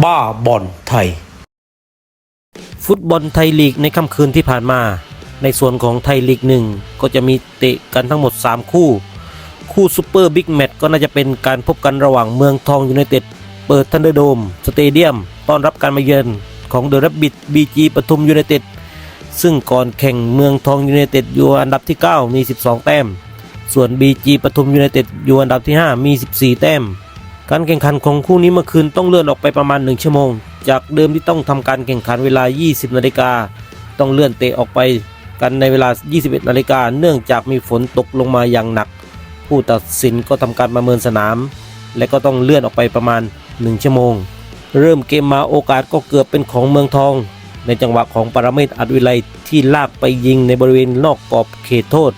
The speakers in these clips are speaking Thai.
บ้าบอลไทย ฟุตบอลไทยลีกในค่ำคืนที่ผ่านมา ในส่วนของไทยลีกหนึ่งก็จะมีเตะกันทั้งหมด 3 คู่ คู่ซูเปอร์บิ๊กแมตช์ก็น่าจะเป็นการพบกันระหว่างเมืองทองยูไนเต็ด เปิดทันเดอร์โดม สเตเดียม ต้อนรับการมาเยือนของเดอะรับบิดบีจีปทุมยูไนเต็ด ซึ่งก่อนแข่งเมืองทองยูไนเต็ดอยู่อันดับที่ 9 มี 12 แต้ม ส่วน BG ปทุมยูไนเต็ดอยู่อันดับที่ 5 มี 14 แต้ม การแข่งขันของคู่นี้เมื่อคืนต้องเลื่อนออกไปประมาณ 1 ชั่วโมง จากเดิมที่ต้องทำการแข่งขันเวลา 20 นาฬิกา ต้องเลื่อนเตะออกไปกันในเวลา 21 นาฬิกา เนื่องจากมีฝนตกลงมาอย่างหนัก ผู้ตัดสินก็ทำการประเมินสนาม และก็ต้องเลื่อนออกไปประมาณ 1 ชั่วโมง เริ่มเกมมาโอกาสก็เกือบเป็นของเมืองทอง ในจังหวะของปรเมศอัดวิไลที่ลากไปยิงในบริเวณนอกกรอบเขตโทษ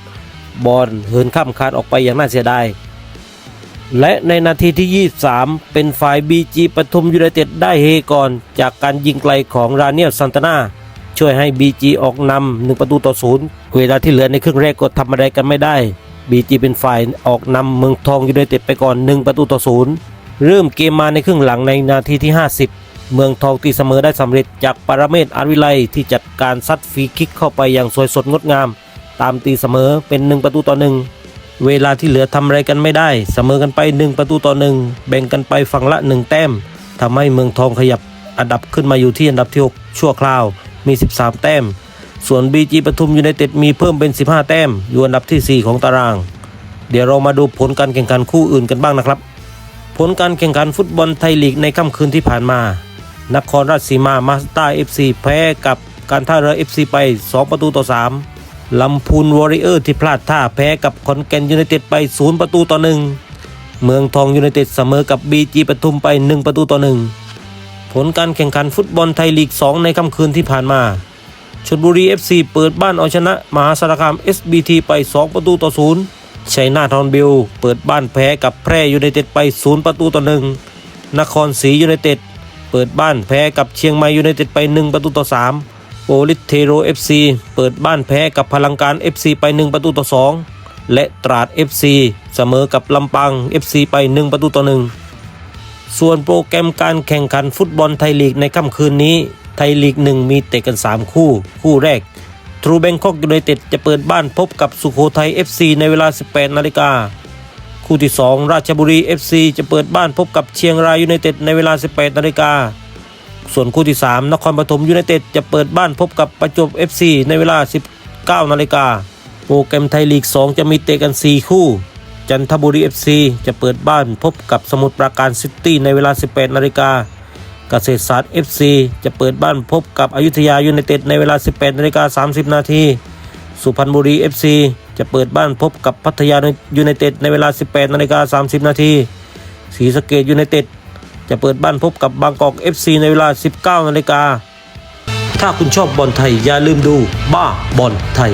บอลเหินข้ามคานออกไปอย่างน่าเสียดาย และในนาทีที่ 23 เป็นฝ่ายบีจีปทุมยูไนเต็ดได้เฮก่อน จากการยิงไกลของราเนียลซันตานาช่วยให้บีจีออกนำหนึ่งประตูต่อศูนย์เวลาที่เหลือในครึ่งแรกก็ทำอะไรกันไม่ได้บีจีเป็นฝ่ายออกนำเมืองทองยูไนเต็ดไปก่อนหนึ่งประตูต่อศูนย์เริ่มเกมมาในครึ่งหลังในนาทีที่ 50 เมืองทองตีเสมอได้สำเร็จจากปรเมศอาร์วิไลที่จัดการซัดฟรีคิกเข้าไปอย่างสวยสดงดงาม ตามตีเสมอเป็นหนึ่งประตูต่อหนึ่ง เวลาที่เหลือทำอะไรกันไม่ได้ เสมอกันไป 1 ประตูต่อหนึ่งแบ่งกันไปฝั่งละ 1 แต้มทำให้เมืองทองขยับอันดับขึ้นมาอยู่ที่อันดับที่ 6 ชั่วคราวมี 13 แต้ม ส่วน BG ปทุมยูไนเต็ดมีเพิ่มเป็น 15 แต้ม อยู่อันดับทีสี่4 ของตาราง เดี๋ยวเรามาดูผลการแข่งขันคู่อื่นกันบ้างนะครับ ผลการแข่งขันฟุตบอลไทยลีกในค่ำคืนที่ผ่านมา นครราชสีมามาสเตอร์เอฟซีแพ้กับการท่าเรือเอฟซีไป 2 ประตูต่อ 3 ลำพูนวอริเออร์ที่พลาดท่าแพ้กับคอนแกนยูไนเต็ดไป0ประตูต่อ1เมืองทองยูไนเต็ดเสมอกับบีจีปทุมไป 1 ประตูต่อ1ผลการแข่งขันฟุตบอลไทยลีก 2 ในค่ำคืนที่ผ่านมาชลบุรี FC เปิดบ้านเอาชนะ มหาสารคาม SBT ไป 2 ประตูต่อ0ชัยนาทอนบิลเปิดบ้านแพ้กับแพร่ยูไนเต็ดไป 0 ประตูต่อ1นครศรียูไนเต็ดเปิดบ้านแพ้กับเชียงใหม่ยูไนเต็ดไป 1 ประตูต่อ3 โปลิเทโร FC เปิดบ้านแพ้กับพลังการ FC ไป 1 ประตูต่อ 2 และตราด FC เสมอกับลำปาง FC ไป 1 ประตูต่อ 1 ส่วนโปรแกรมการแข่งขันฟุตบอลไทยลีกในค่ำคืนนี้ ไทยลีก 1 มีเตะกัน 3 คู่ คู่แรกทรูแบงคอกยูไนเต็ดจะเปิดบ้านพบกับสุโขทัย FC ในเวลา 18 นาฬิกา คู่ที่ 2 ราชบุรี FC จะเปิดบ้านพบกับเชียงรายยูไนเต็ดในเวลา 18 นาฬิกา ส่วนคู่ที่ 3 นครปฐมยูไนเต็ดจะเปิดบ้านพบกับประจวบ FC ในเวลา 19นาฬิกาโปรแกรมไทยลีก 2 จะมีเตะกัน 4 คู่ จันทบุรี FC จะเปิดบ้านพบกับสมุทรปราการซิตี้ในเวลา 18นาฬิกาเกษตรศาสตร์ FC จะเปิดบ้านพบกับอยุธยายูไนเต็ดในเวลา 18นาฬิกา30 นาทีสุพรรณบุรี FC จะเปิดบ้านพบกับพัทยายูไนเต็ดในเวลา 18นาฬิกา30 นาทีศรีสะเกดยูไนเต็ด จะเปิดบ้านพบกับบางกอก FC ในเวลา 19นาฬิกาถ้าคุณชอบบอลไทยอย่าลืมดูบ้าบอลไทย